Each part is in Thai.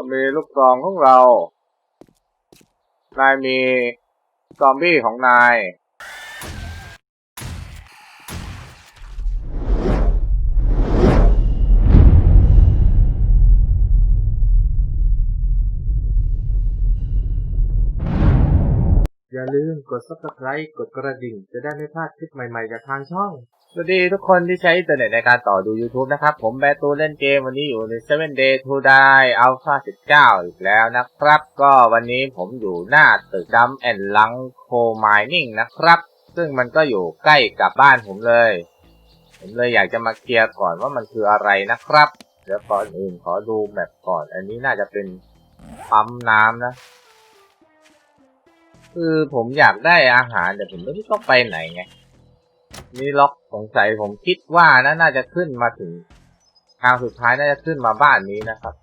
ก็มีลูกซองของเรา นายมีซอมบี้ของนาย อย่าลืมกด subscribe กดกระดิ่ง จะได้ไม่พลาดคลิปใหม่ๆจากทางช่อง สวัสดีทุกคนที่ใช้อินเทอร์เน็ตในการต่อดู YouTube นะครับ ผมแบตูเล่นเกมวันนี้อยู่ใน 7 Day to Die Alpha 19 อีกแล้วนะครับ ก็วันนี้ผมอยู่หน้าตึกดัมแอนลังโคมายนิ่งนะครับ ซึ่งมันก็อยู่ใกล้กับบ้านผมเลย ผมเลยอยากจะมาเคลียร์ก่อนว่ามันคืออะไรนะครับ เดี๋ยวก่อนอื่นขอดูแมปก่อน อันนี้น่าจะเป็นปั๊มน้ำนะ คือผมอยากได้อาหารแต่ผมไม่รู้ต้องไปไหนไง นี่ล็อกสงสัยผมคิดว่านะน่าจะขึ้นมาถึงทางสุดท้ายน่าจะขึ้นมาบ้านนี้นะครับ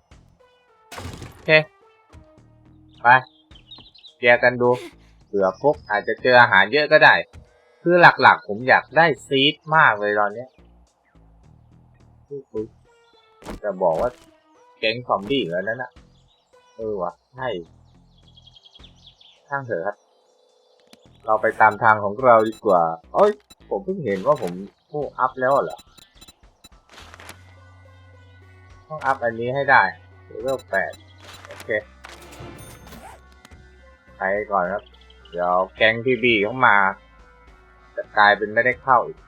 โอเคไปเกียร์กันดูเผื่อพวกอาจจะเจออาหารเยอะก็ได้ คือหลักๆ ผมอยากได้ซีดมากเลยตอนเนี้ยจะบอกว่าแก๊งซอมบี้แล้วนั่นนะเออวะใช่ช่างเถอะครับ เราไปตามทางของเราดีกว่าเอ้ย ผมเพิ่งเห็นว่าผมผู้อัพแล้วเหรอ ต้องอัพอันนี้ให้ได้เลเวลแปดโอเค ไปก่อนครับ เดี๋ยวแก๊งพีบีเข้ามา จะกลายเป็นไม่ได้เข้าอีก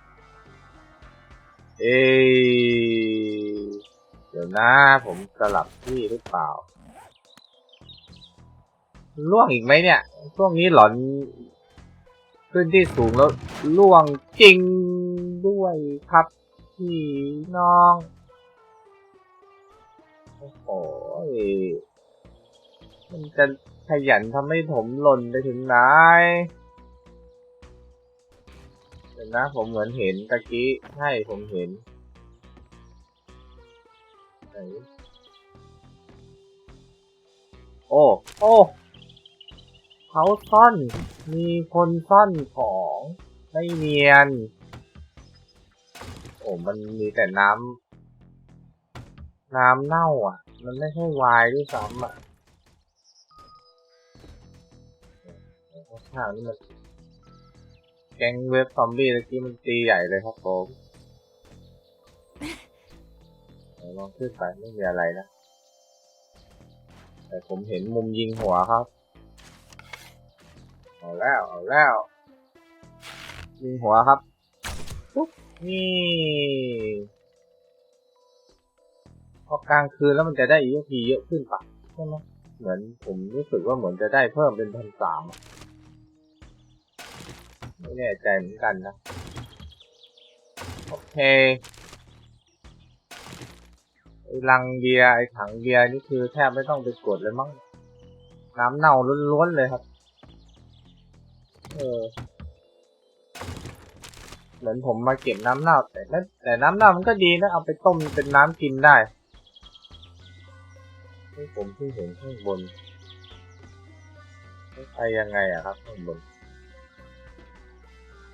เอเดี๋ยวนะ ผมสลับที่หรือเปล่าล่วงอีกไหมเนี่ย ช่วงนี้หลอน ขึ้นที่สูงแล้วล่วงจริงด้วยครับพี่น้อง โอ้โหมันจะขยันทำให้ผมหล่นไปถึงไหนเดี๋ยวนะ ผมเหมือนเห็นตะกี้ ใช่ผมเห็นโอ้ โอ้ เขาซ่อน มีคนซ่อนของไม่เนียน โอ้มันมีแต่น้ำ น้ำเน่าอะ มันไม่ใช่วายด้วยซ้ำอะข้างนี่มันแก๊งเว็บซอมบี้ตะกี้มันตีใหญ่เลยครับผมลองขึ้นไปไม่มีอะไรนะ แต่ผมเห็นมุมยิงหัวครับ เอาแล้วเอาแล้วยิงหัวครับปุ๊บนี่พอกลางคืนแล้วมันจะได้ EXP เยอะขึ้นปะใช่ไหมเหมือนผมรู้สึกว่าเหมือนจะได้เพิ่มเป็นพันสามไม่แน่ใจเหมือนกันนะ โอเคไอ้ลังเบียร์ไอ้ถังเบียร์นี่คือแทบไม่ต้องไปกดเลยมั้งน้ำเน่าล้วนๆเลยครับ เออเหมือนผมมาเก็บน้ำเน่าแต่นั่นแต่น้ำเน่ามันก็ดีนะ เอาไปต้มเป็นน้ำกินได้ที่ผมเพิ่งเห็นข้างบนไปยังไงอะครับข้างบน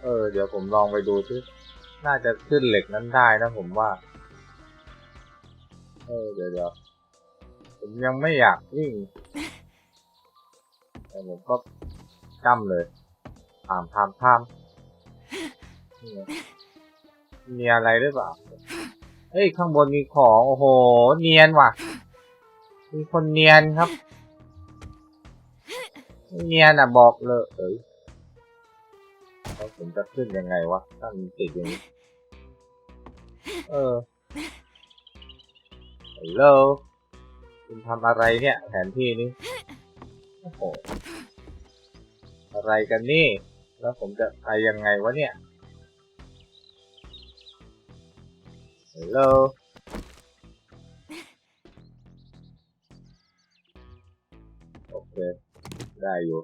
เออ เดี๋ยวผมลองไปดูที่น่าจะขึ้นเหล็กนั้นได้นะผมว่า เออ เดี๋ยวเดี๋ยวผมยังไม่อยากวิ่งแต่ผมก็จำเลย ถามถามถามมีอะไรหรือเปล่า เฮ้ย ข้างบนมีของ โอ้โห เนียนว่ะ มีคนเนียนครับ เนียนอะบอกเลยเอ้ยแล้วผมจะขึ้นยังไงวะถ้ามันติดอย่างนี้ เออฮัลโหลคุณทำอะไรเนี่ย แผนที่นี้โอ้โห อะไรกันนี่ แล้วผมจะไปยังไงวะเนี่ยฮัลโหลโอเค ได้อยู่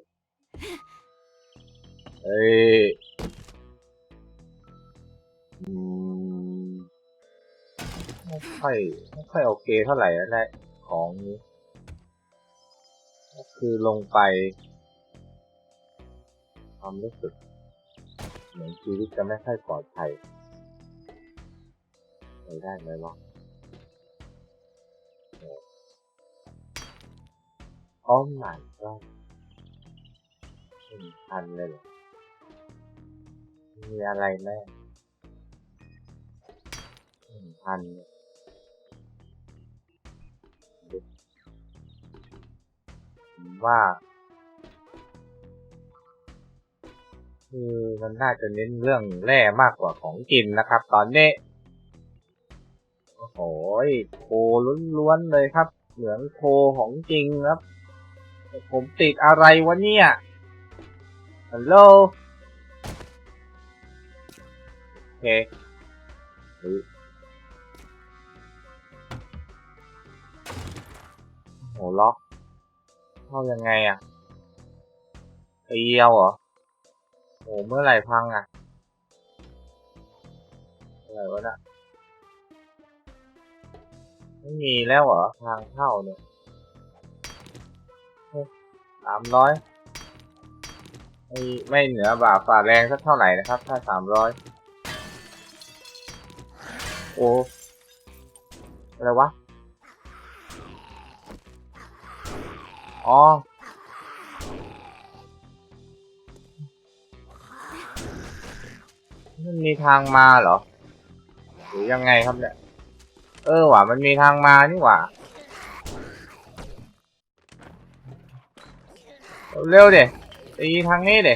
เอ้ยอืมไม่ค่อยไม่ค่อยโอเคเท่าไหร่แล้วแหละของนี้ก็คือลงไป ความรู้สึก เหมือนชีวิตจะไม่ค่อยปลอดภัยไปได้ไหมวะโอ้อ้อหมายก็หนึ่งพันเลยเหรอมีอะไรไหมหนึ่งพันเนี่ยว่า คือมันน่าจะเน้นเรื่องแร่มากกว่าของกินนะครับ ตอนนี้ โอ้โหโคล้วนๆเลยครับ เหมือนโคของจริงครับ ผมติดอะไรวะเนี่ย ฮัลโหล โอเคเฮ้ยโหล็อกเข้ายังไงอะเอียวเหรอ โอ้เมื่อไหร่พังอะอะไรวะน่ะไม่มีแล้วเหรอ ทางเข้าเนี่ยสามร้อยไม่ไม่เหนือบาฝ่าแรงสักเท่าไหร่นะครับ ถ้าสามร้อยโอ้อะไรวะ อ๋อ มันมีทางมาเหรอ หรือยังไงครับเนี่ย เออว่ะมันมีทางมานี่หว่า เร็วเด็ตีทางนี้เด็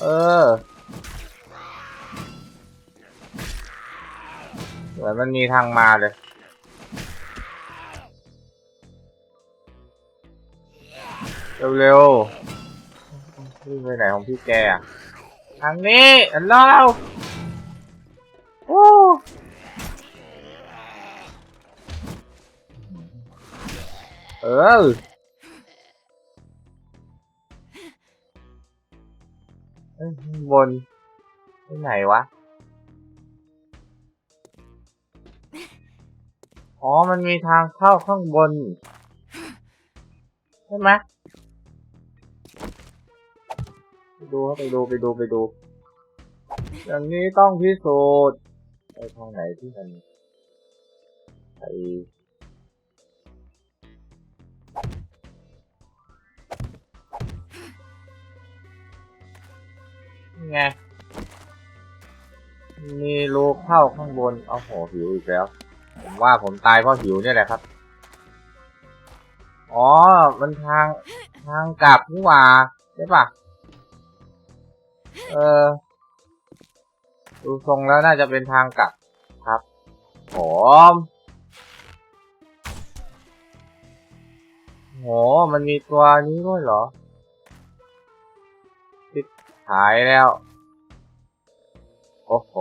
เออเหมือนมันมีทางมาเลยเร็วๆวิ่ไปไหนของพี่แกอะ ทางนี้อันเราโอ้เออเอ้ยข้างบนที่ไหนวะ อ๋อ มันมีทางเข้าข้างบน ใช่ไหม ดูครับไปดูไปดูไปดู อย่างนี้ต้องพิสูจน์ไปทางไหนที่มันไปไงมีรูเข้าข้างบน เอาโหหิวอีกแล้ว ผมว่าผมตายเพราะหิวเนี่ยแหละครับ อ๋อ มันทางทางกลับนี่หว่า ใช่ปะ เออ ดูทรงแล้วน่าจะเป็นทางกลับครับผมโหมันมีตัวนี้ด้วยเหรอหายแล้ว โอ้โห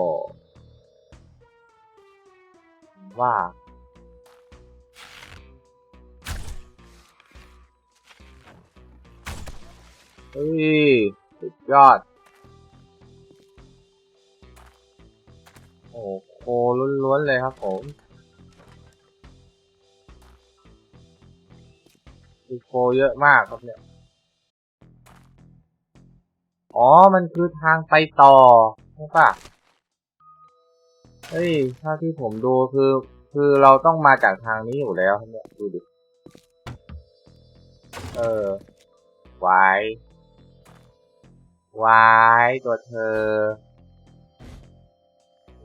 ว่าเฮ้ยสุดยอด ล้วนๆเลยครับผมคือโคเยอะมากครับเนี่ย อ๋อ มันคือทางไปต่อใช่ปะเฮ้ยถ้าที่ผมดูคือ คือเราต้องมาจากทางนี้อยู่แล้วเนี่ย ดูดิ เออไวายวายตัวเธอ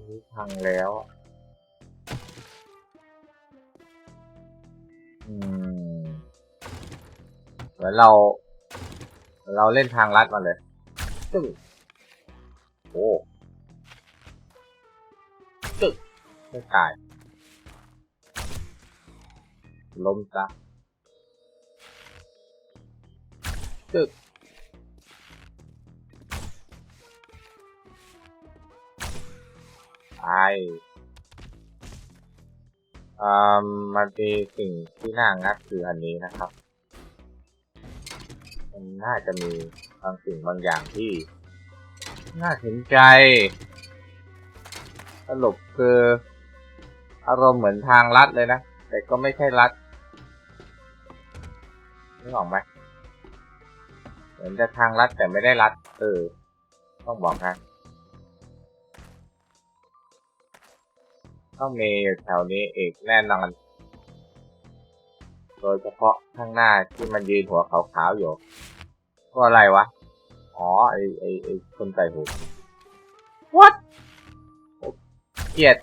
นี่พังแล้ว อืมเหมือนเรา เราเล่นทางลัดมาเลยตึ้งโอ้ตึ้งไม่ตาย ล้มซะตึ้ง ตายอ่ามันมีสิ่งที่น่างัดคืออันนี้นะครับ มันน่าจะมีบางสิ่งบางอย่างที่ น่าสนใจสรุปคืออารมณ์เหมือนทางลัดเลยนะ แต่ก็ไม่ใช่ลัดนึกออกไหมเหมือนจะทางลัดแต่ไม่ได้ลัด เออ ต้องบอกนะ ต้องมีอยู่แถวนี้อีกแน่นอนสดยเฉพาะข้างหน้าที่มันยืนหัวขาวๆอยู่ตัวอะไรวะ อ๋อ ไอไอไอคนใส่หู what เกลียด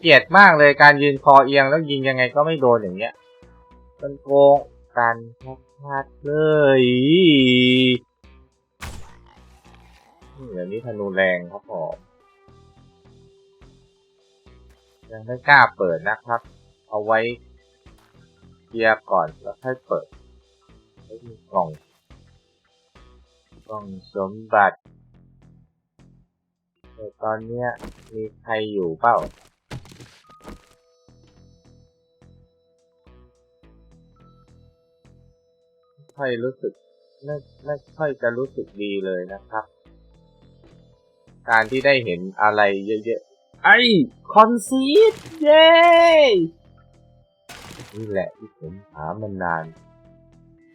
เกลียดมากเลยการยืนคอเอียงแล้วยิงยังไงก็ไม่โดนอย่างเงี้ย มันโกงกันชัดๆเลยเดี๋ยวนี้ธนูแรงครับผม ยังไม่กล้าเปิดนะครับ เอาไว้เคลียร์ก่อนแล้วค่อยเปิดเฮ้มีกล่องกล่องสมบัติแต่ตอนเนี้ยมีใครอยู่เปล่าไม่ค่อยรู้สึกไม่ไม่ค่อยจะรู้สึกดีเลยนะครับ การที่ได้เห็นอะไรเยอะๆ ไอ คอนซีดเย้นี่แหละที่ผมหามานาน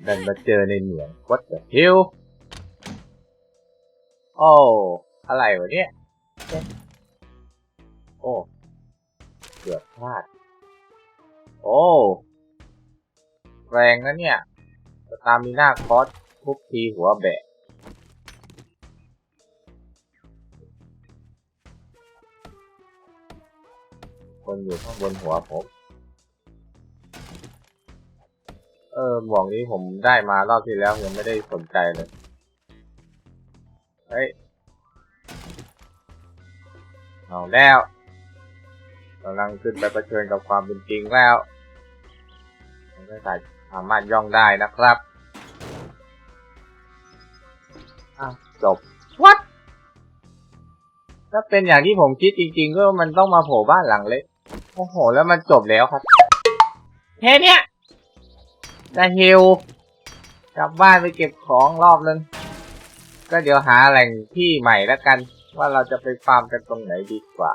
ดันมาเจอในเหมือง What the hell โอ้อะไรวะเนี่ย โอ้เกือบพลาด โอ้แรงนะเนี่ยตามิน่าคอสทุกทีหัวแบะ คนอยู่ข้างบนหัวผม เออหมวกนี้ผมได้มารอบที่แล้วยังไม่ได้สนใจเลย เฮ้ย เอาแล้วกำลังขึ้นไปเผชิญกับความเป็นจริงแล้ว มันก็สามารถย่องได้นะครับอ้าวจบ what ถ้าเป็นอย่างที่ผมคิดจริงๆ ก็มันต้องมาโผล่บ้านหลังเล็ก โอ้โห แล้วมันจบแล้วครับแค่เนี้ยจะฮิวกลับบ้านไปเก็บของรอบนึงก็เดี๋ยวหาแหล่งที่ใหม่แล้วกัน ว่าเราจะไปฟาร์มกันตรงไหนดีกว่า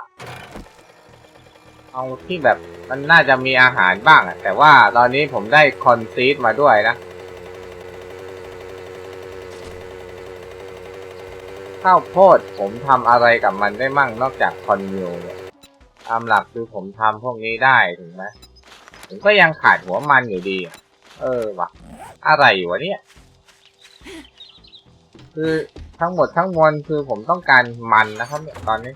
เอาที่แบบมันน่าจะมีอาหารบ้างอะแต่ว่าตอนนี้ผมได้คอนซีดมาด้วยนะข้าวโพดผมทำอะไรกับมันได้มั่งนอกจากคอนมิวเนี่ย ตามหลักคือผมทำพวกนี้ได้ถูกไหมผมก็ยังขาดหัวมันอยู่ดี เออวะอะไรวะเนี่ย คือทั้งหมดทั้งมวลคือผมต้องการมันนะครับเนี่ยตอนนี้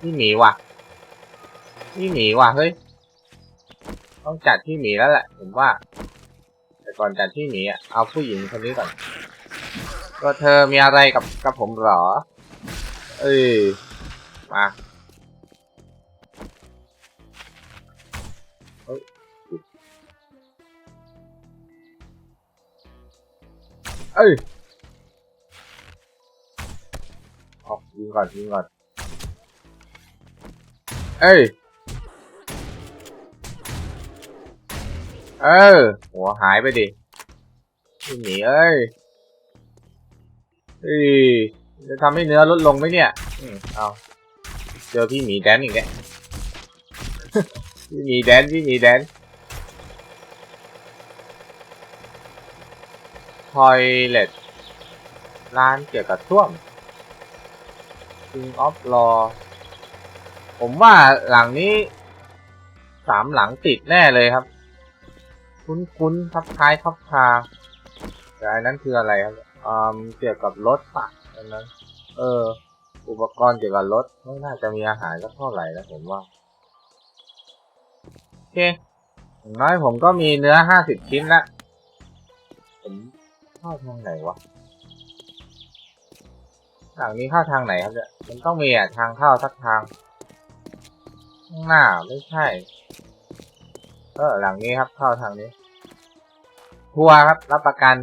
พี่หมีว่ะพี่หมีว่ะเฮ้ยต้องจัดพี่หมีแล้วแหละผมว่า แต่ก่อนจัดพี่หมีอะเอาผู้หญิงคนนี้ก่อนก็เธอมีอะไรกับกับผมหรอ เอ้ย มาเอ้ยออกยิงก่อนยิงก่อน เอ้ย เออ หัวหายไปดิพี่หมีเอ้ยเอ้ย จะทำให้เนื้อลดลงไหมเนี่ย อืมเอาเจอพี่หมีแดนอีกแล้ว พี่หมีแดนพี่หมีแดนทอยเลตร้านเกี่ยวกับท่วม King of Law ผมว่าหลังนี้สามหลังติดแน่เลยครับ คุ้นๆครับคล้ายครับคาแต่อันนั้นคืออะไรครับอืมเกี่ยวกับรถปะ อันนั้น เออ อุปกรณ์เกี่ยวกับรถไม่น่าจะมีอาหารสักเท่าไหร่นะผมว่า โอเคอย่างน้อยผมก็มีเนื้อห้าสิบชิ้นละผมเข้าทางไหนวะหลังนี้เข้าทางไหนครับเนี่ยมันต้องมีอะทางเข้าสักทางข้างหน้าไม่ใช่ เออหลังนี้ครับเข้าทางนี้ทัวร์ครับ รับประกัน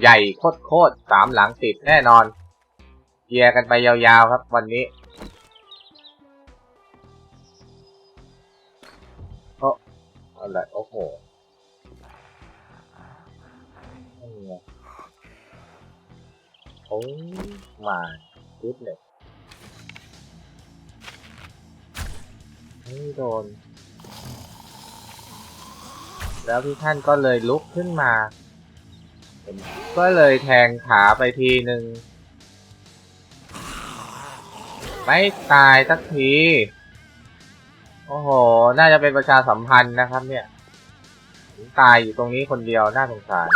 ใหญ่โคตรโคตรสามหลังติดแน่นอน เกียร์กันไปยาวๆครับวันนี้โอ้อะไรโอ้โหนี่ไงโอ้มาชุดเลยไม่โดน แล้วพี่ท่านก็เลยลุกขึ้นมา ก็เลยแทงขาไปทีหนึ่ง ไม่ตายสักที โอ้โห น่าจะเป็นประชาสัมพันธ์นะครับ เนี่ยตายอยู่ตรงนี้คนเดียว น่าสงสาร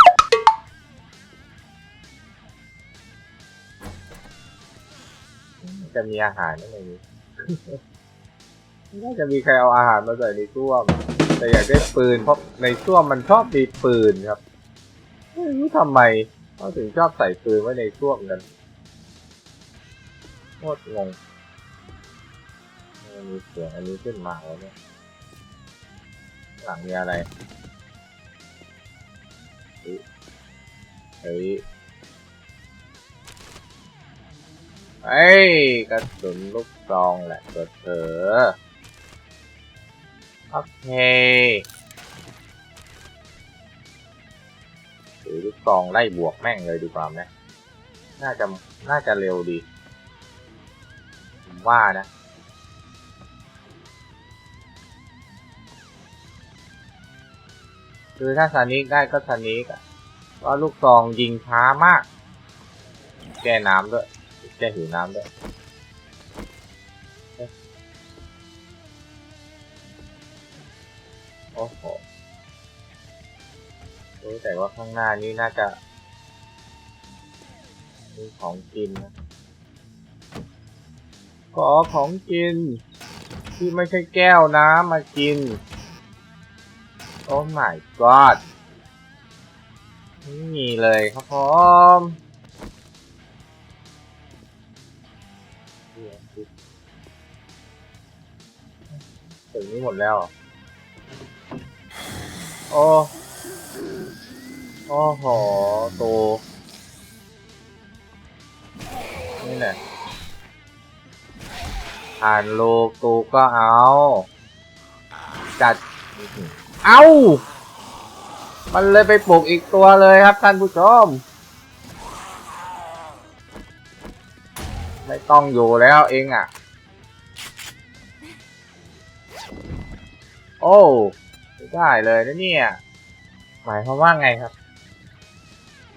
จะมีอาหารนั่นเองน่าจะมีใครเอาอาหารมาใส่ในส้วม แต่อยากได้ปืนเพราะในส้วมมันชอบมีปืนครับไม่รู้ทำไมเขาถึงชอบใส่ปืนไว้ในส้วมกันโคตรงง มันมีเสียงอันนี้ขึ้นมาแล้วเนี่ย หลังมีอะไรเฮ้ยเฮ้ยเฮ้ยกระสุนลูกซองแหละตัวเธอโอเคถือลูกซองไล่บวกแม่งเลยดีกว่าไหมน่าจะ น่าจะเร็วดี ผมว่านะ คือถ้าซานิกได้ก็ซานิกอะเพราะลูกซองยิงช้ามาก แก้น้ำด้วย แก้หิวน้ำด้วยโอ้โหรู้แต่ว่าข้างหน้านี้น่าจะมีของกินนะขอของกิน ที่ไม่ใช่แก้วน้ำมากิน อ้ my god ไม่มีเลยครับผมถึงนี้หมดแล้วเหรอโอ้โอ้โหตูนี่แหละอ่านโลกตูก็เอา จัด เอามันเลยไปปลุกอีกตัวเลยครับท่านผู้ชม ไม่ต้องอยู่แล้วเองอะ โอ้ไม่ได้เลยนะเนี่ย หมายความว่าไงครับ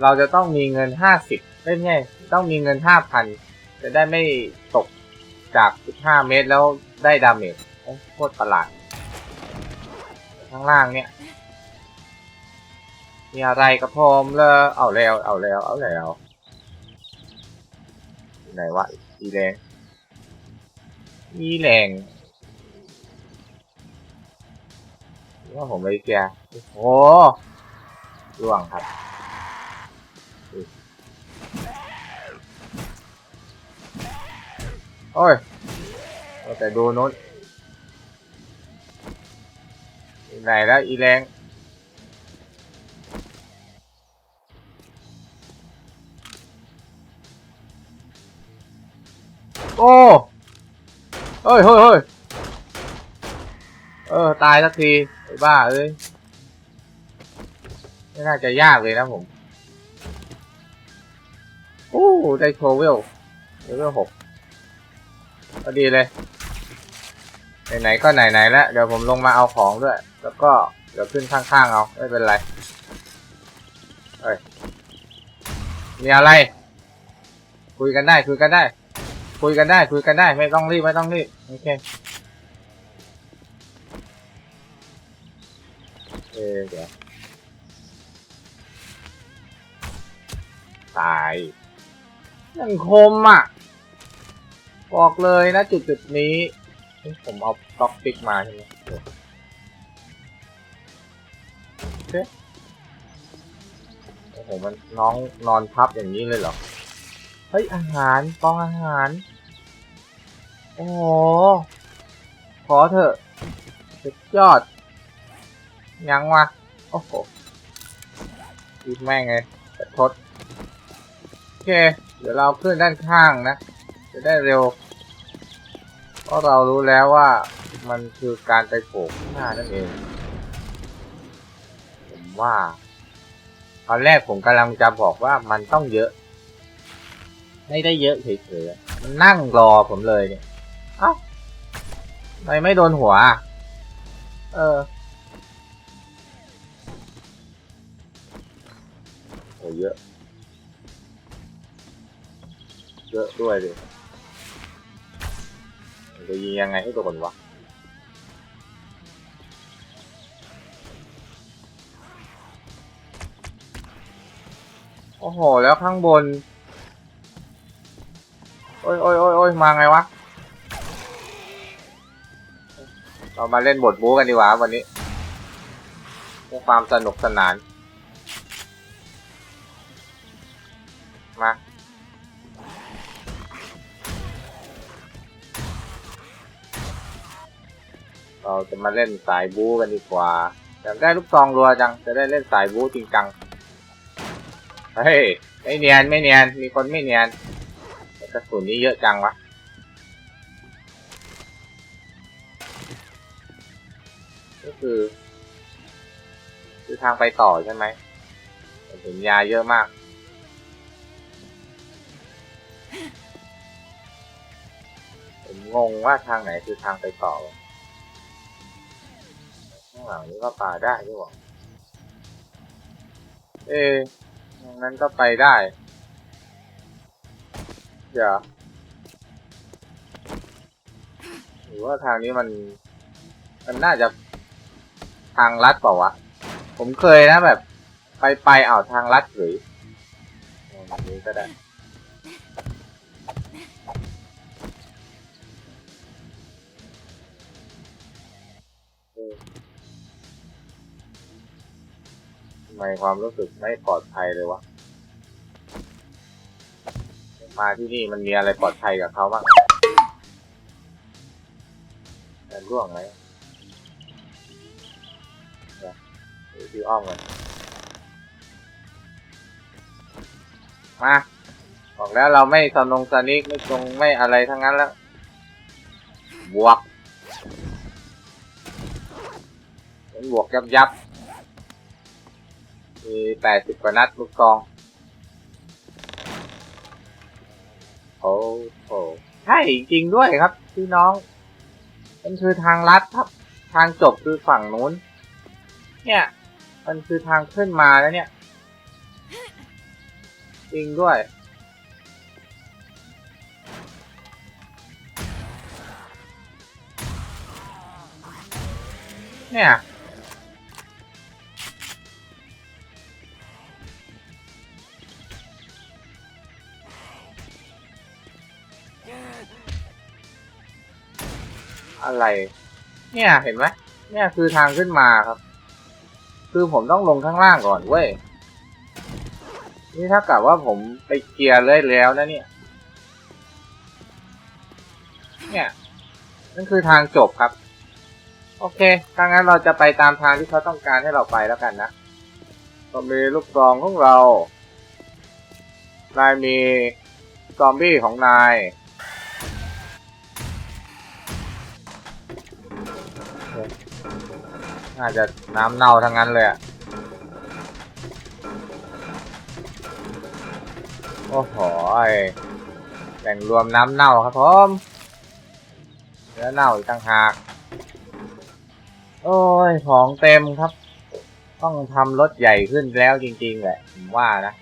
เราจะต้องมีเงินห้าสิบไม่ใช่ต้องมีเงินห้าพันจะได้ไม่ตกจากสิบห้าเมตรแล้วได้ดาเมจโคตรประหลาด ข้างล่างเนี่ย มีอะไรกระพมเลยเอาแล้ว เอาแล้ว เอาแล้วไหนวะอีแรงอีแรงว่าผมไปแกโอ้โหร่วงครับโอ้ยแต่ดูโน้น อยู่ไหนแล้วอีแรงโอ้เฮ้ยเฮ้ยเฮ้ยเออ ตายสักทีไอ้บ้าเอ้ยไม่น่าจะยากเลยนะผมโอ้ได้โชว์เวลเลเวลหกก็ดีเลย ไหนๆก็ไหนๆแล้ว เดี๋ยวผมลงมาเอาของด้วย แล้วก็เดี๋ยวขึ้นข้างๆเอาไม่เป็นไรเฮ้ยมีอะไร คุยกันได้คุยกันได้ คุยกันได้คุยกันได้ ไม่ต้องรีบไม่ต้องรีบโอเคเออเดี๋ยวตายยังคมอะ บอกเลยนะจุดจุดๆนี้ ผมเอาต็อกปิกมาใช่ไหมโอเคโอ้โห มันน้องนอนพับอย่างนี้เลยเหรอ เฮ้ย อาหารกองอาหาร โอ้โห ขอเถอะสุดยอด ยังวะ โอ้โหยิบแม่งเลยประชดโอเค เดี๋ยวเราขึ้นด้านข้างนะ จะได้เร็ว ราะเรารู้แล้วว่ามันคือการไปโผล่ข้างหน้านั่นเอง ผมว่าตอนแรกผมกำลังจะบอกว่ามันต้องเยอะ ไม่ได้เยอะเฉยๆมันนั่งรอผมเลยเนี่ย เอ้าทำไมไม่โดนหัว เออโอ้เยอะ เยอะด้วยดิ มัจะยิงยังไงให้โดนวะโอ้โห แล้วข้างบน โอ้ยโอ้ยโอ้ยอยมาไงวะ เรามาเล่นบทบู๊กันดีกว่าวันนี้เพื่อความสนุกสนาน จะมาเล่นสายบู๊กันดีกว่าอยากได้ลูกซองรัวจัง จะได้เล่นสายบู๊จริงจัง เฮ้ย ไม่เนียนไม่เนียน มีคนไม่เนียนกระสุนนี้เยอะจังวะก็คือ คือทางไปต่อใช่ไหมเห็นยาเยอะมากผมงงว่าทางไหนคือทางไปต่อางหลังนี้ก็ป่าได้ด้วยวะเอ๊งนั้นก็ไปได้ เดี๋ยวหรือว่าทางนี้มัน มันน่าจะทางลัดเปล่าวะ ผมเคยนะแบบ ไปไปเอาทางลัดหรือทางนี้ก็ได้ ไมความรู้สึกไม่ปลอดภัยเลยวะมาที่นี่มันมีอะไรปลอดภัยกับเขาบ้างแต่ร่วงไหมเดี๋ยวดูที่อ้อมกันมาบอกแล้วเราไม่สนงสนิกไม่ตรงไม่อะไรทั้งนั้นแล้ว บวกเป็นบวกยับยับ มีแปดสิบกว่านัดลูกซอง โอ้โหใช่จริงด้วยครับพี่น้อง มันคือทางลัดครับ ทางจบคือฝั่งนู้น เนี่ย มันคือทางขึ้นมาแล้วเนี่ย จริงด้วยเนี่ย อะไร เนี่ยเห็นไหมเนี่ยคือทางขึ้นมาครับ คือผมต้องลงข้างล่างก่อนเว้ย นี่ถ้ากับว่าผมไปเคลียร์เลยแล้วนะเนี่ย เนี่ยนั่นคือทางจบครับ โอเคถ้างั้นเราจะไปตามทางที่เขาต้องการให้เราไปแล้วกันนะก็มีลูกซองของเรา นายมีซอมบี้ของนาย น่าจะน้ำเน่าทั้งนั้นเลยอะโอ้โหยแบ่งรวมน้ำเน่าครับผมเนื้อเน่าอีกต่างหาก โอ้ย ของเต็มครับ ต้องทำรถใหญ่ขึ้นแล้วจริงๆแหละผมว่านะ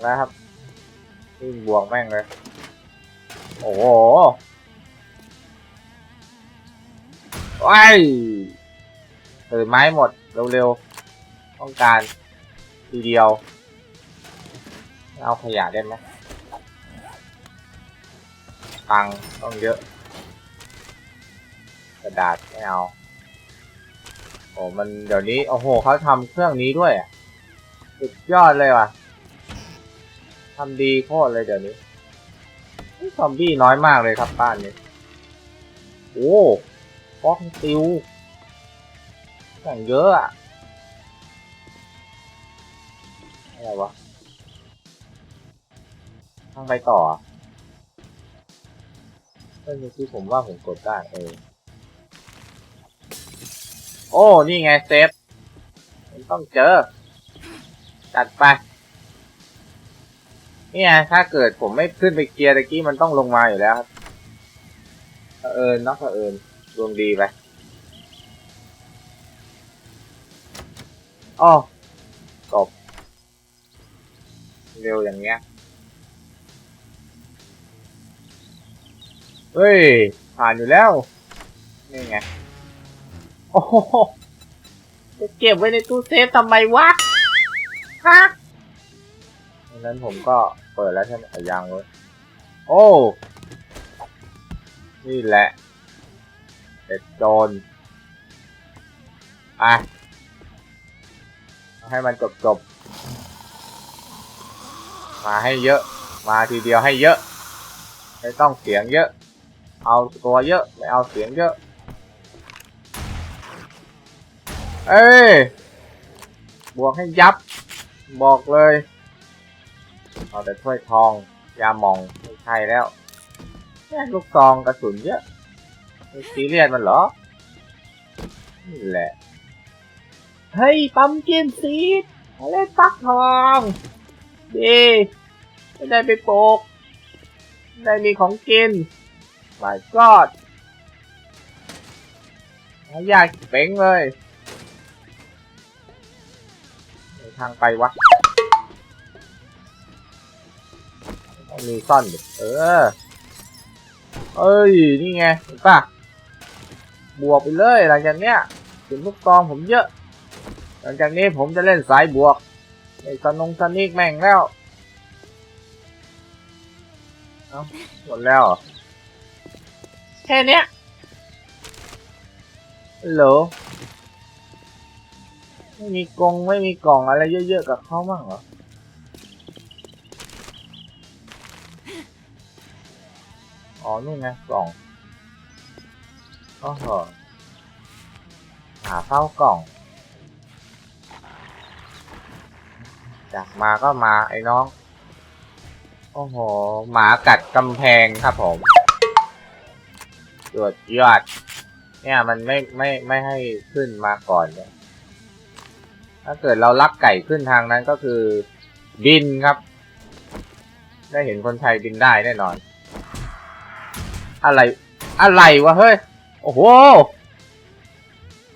แล้วครับบวกแม่งเลย โอ้โห ว้ายถือไม้หมดเร็วๆ ต้องการทีเดียว เอาขยะได้ไหมตังต้องเยอะ กระดาษไม่เอาโอ้มันเดี๋ยวนี้ โอ้โหเขาทำเครื่องนี้ด้วยสุดยอดเลยว่ะทำดีโคตรเลยเดี๋ยวนี้ ซอมบี้น้อยมากเลยครับบ้านนี้ โอ้ ฟอกติวอย่างเยอะอะอะไรวะทางไปต่อเรื่องที่ผมว่าผมกดได้เออโอ้ นี่ไงเซฟมันต้องเจอ จัดไปเนี่ยถ้าเกิดผมไม่ขึ้นไปเคลียร์ตะกี้มันต้องลงมาอยู่แล้วครับเผอิญนาะเผอิญ ดวงดีไปอ้อจบเร็วอย่างเงี้ย เฮ้ย ผ่านอยู่แล้ว นี่ไง โอ้โหจะเก็บไว้ในตู้เซฟทำไมวะ ฮะดังนั้นผมก็เปิดแล้วใช่ไหมอะยังเลย โอ้ นี่แหละ เด็ดโจรไปเอาให้มันจบจบๆมาให้เยอะ มาทีเดียวให้เยอะ ไม่ต้องเสียงเยอะ เอาตัวเยอะ ไม่เอาเสียงเยอะ เอ้ย บวกให้ยับ บอกเลย เอาแต่ถ้วยทอง ยาหมอง ไม่ใช่แล้วแค่ลูกซองกระสุนเยอะ ซีเรียสมันเหรอนี่แหละเฮ้ยปั๊มกินซีดมาเล่นฟักทองดีไม่ได้ไปโปกไม่ได้มีของกิน my god หายากเป่งเลย ทางไปวะมีซ่อนเออ เอ้ย นี่ไงเห็นปะ บวกไปเลยหลังจากเนี้ยถึงลูกกองผมเยอะ หลังจากนี้ผมจะเล่นสายบวกไอ้สนงสนิกแม่งแล้วเอาหมดแล้วแค่เนี้ยฮัลโหลไม่มีกงไม่มีกล่องอะไรเยอะๆกับเขาบ้างเหรออ๋อนู่นไงกล่อง ก็เหหาเฝ้ากล่องอยากมาก็มาไอ้น้อง โอ้โห หมากัดกำแพงครับผมตรวจยอด เนี่ยมันไม่ไม่ไม่ให้ขึ้นมาก่อนเนี่ยถ้าเกิดเราลักไก่ขึ้นทางนั้นก็คือ บินครับ ได้เห็นคนไทยบินได้แน่นอน อะไร อะไรวะเฮ้ย โอ้โห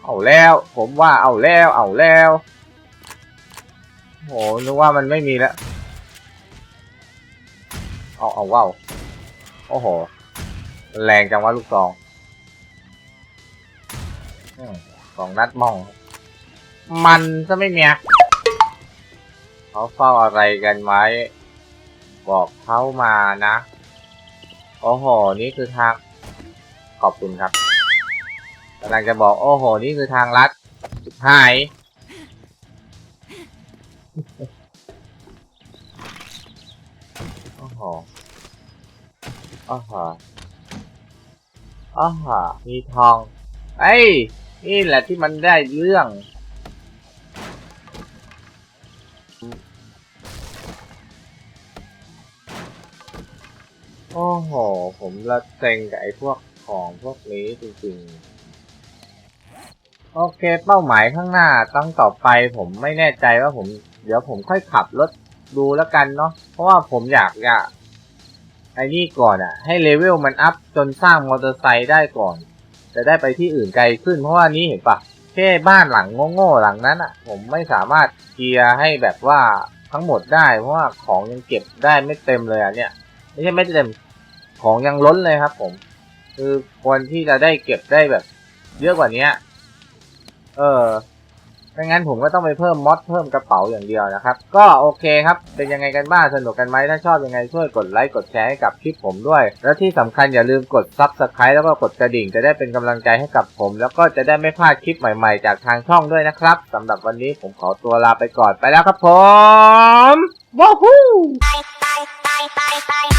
เอาแล้ว ผมว่าเอาแล้ว เอาแล้วโหนึกว่ามันไม่มีแล้ว เอาเอาว้าวโอ้โห แรงจังว่าลูกซองสองนัดมอง มันจะไม่เมียเขาเฝ้าอะไรกันไหมบอกเข้ามานะ โอ้โห นี่คือทางขอบคุณครับ กำลังจะบอกโอ้โห นี่คือทางลัดสุดท้าย โอ้โหโอ้โหโอ้โหมีทอง ไอ้ยนี่แหละที่มันได้เรื่องโอ้โห ผมละเซ็งกับไอ้พวกของพวกนี้จริงๆ โอเค เป้าหมายข้างหน้าต้องต่อไปผมไม่แน่ใจว่าผม เดี๋ยวผมค่อยขับรถดูแล้วกันเนาะเพราะว่าผมอยากจะไอ้นี่ก่อนอะให้เลเวลมันอัพจนสร้างมอเตอร์ไซค์ได้ก่อน จะได้ไปที่อื่นไกลขึ้นเพราะว่านี้เห็นปะแค่บ้านหลังโง่ๆหลังนั้นอะผมไม่สามารถเคลียร์ให้แบบว่าทั้งหมดได้ เพราะว่าของยังเก็บได้ไม่เต็มเลยอะเนี่ยไม่ใช่ไม่เต็มของยังล้นเลยครับ ผม คือควรที่จะได้เก็บได้แบบ เยอะกว่านี้ เออไม่งั้นผมก็ต้องไปเพิ่มมอดเพิ่มกระเป๋าอย่างเดียวนะครับ ก็โอเคครับ เป็นยังไงกันบ้างสนุกกันไหมถ้าชอบยังไงช่วยกดไลค์กดแชร์ให้กับคลิปผมด้วย แล้วที่สำคัญอย่าลืมกด Subscribe แล้วก็กดกระดิ่งจะได้เป็นกำลังใจให้กับผม แล้วก็จะได้ไม่พลาดคลิปใหม่ๆ จากทางช่องด้วยนะครับสำหรับวันนี้ผมขอตัวลาไปก่อนไปแล้วครับผมว้าว bye